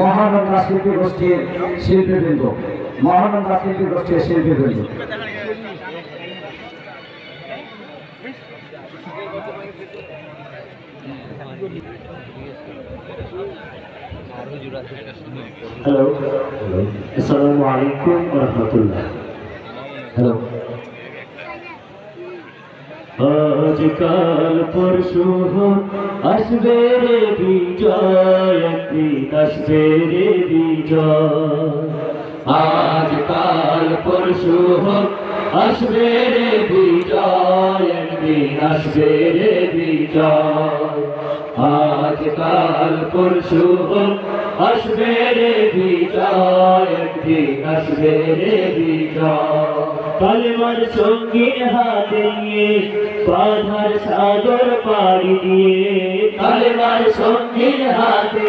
মহানন্দা শিল্পী গোষ্ঠীর শিল্পীবৃন্দ মহানন্দা শিল্পী গোষ্ঠীর শিল্পীবৃন্দ। হ্যালো আসসালামু আলাইকুম রহমতুল্লাহ হ্যালো আজকাল পরশু আসবে রে বিজয়। একদিন আসবে রে বিজয়। আজকাল পরশু হোক আসবে রে বিজয়, একদিন আসবে রে বিজয়। আজকাল পরশু হোক আসবে রে বিজয়, একদিন আসবে রে বিজয়। কালেমার সঙ্গীর হাতে নিয়ে, বাধার সাগর পাড়ি দিয়ে, কালেমার সঙ্গীর হাতে